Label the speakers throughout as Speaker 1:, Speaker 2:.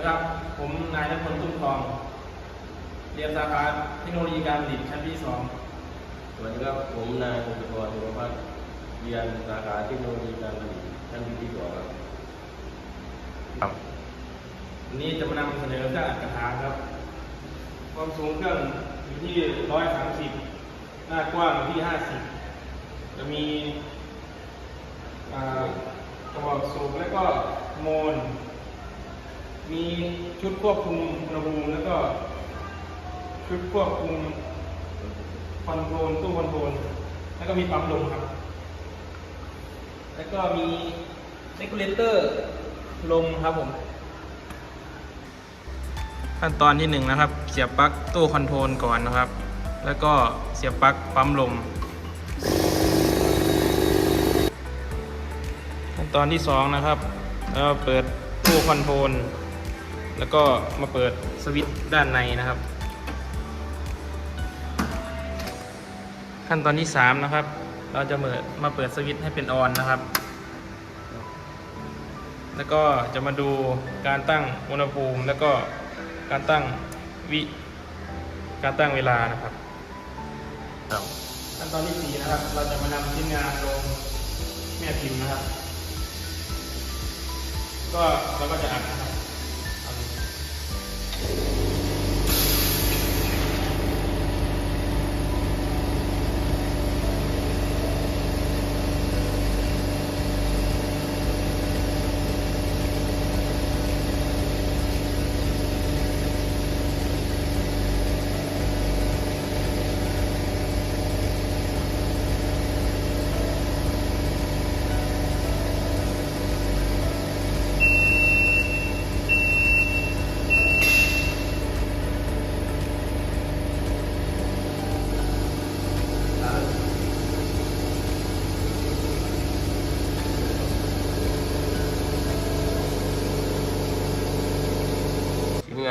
Speaker 1: ครับ ผมนายนพลตุ้มทอง เรียนสาขาเทคโนโลยีการผลิตชั้นที่สอง
Speaker 2: สวัสดีครับ ผมนายพงศกรสุรพัฒน์เรียนสาขาเทคโนโลยีการผลิตชั้นปีที่สองครับ
Speaker 1: วันนี้จะมานำเสนอเครื่องอัดกระถางครับ ความสูงเครื่องอยู่ที่ร้อยสามสิบหน้ากว้างอยู่ที่ห้าสิบจะมีอ่ากระบอกสูบแล้วก็โมน มีชุดควบคุมอุณหภูมิแล้วก็ชุดควบคุมคอนโทรลตู้คอนโทรลแล้วก็มีปั๊มลมครับ แล้วก็มีเ e กูเลเตอร์ลมครับผมขั้นตอนที่หนึ่งนะครับ เสียบปลั๊กตู้คอนโทรลก่อนนะครับ แล้วก็เสียบปลั๊กปั๊มลม ขั้นตอนที่สองนะครับแล้วเปิดตู้คอนโทรล แล้วก็มาเปิดสวิตช์ด้านในนะครับ ขั้นตอนที่สามนะครับ เราจะเปิดมาเปิดสวิตช์ให้เป็นออนนะครับ แล้วก็จะมาดูการตั้งอุณหภูมิ แล้วก็การตั้งวิการตั้งเวลานะครับ
Speaker 2: ครับ
Speaker 1: ขั้นตอนที่สี่นะครับ เราจะมานำชิ้นงานลงแม่พิมพ์นะครับ ก็เราก็จะอัดนะครับ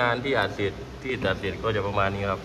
Speaker 1: งา
Speaker 2: นที่อาจเสร็จที่ตัดเสร็จก็จะประมาณนี้ครับ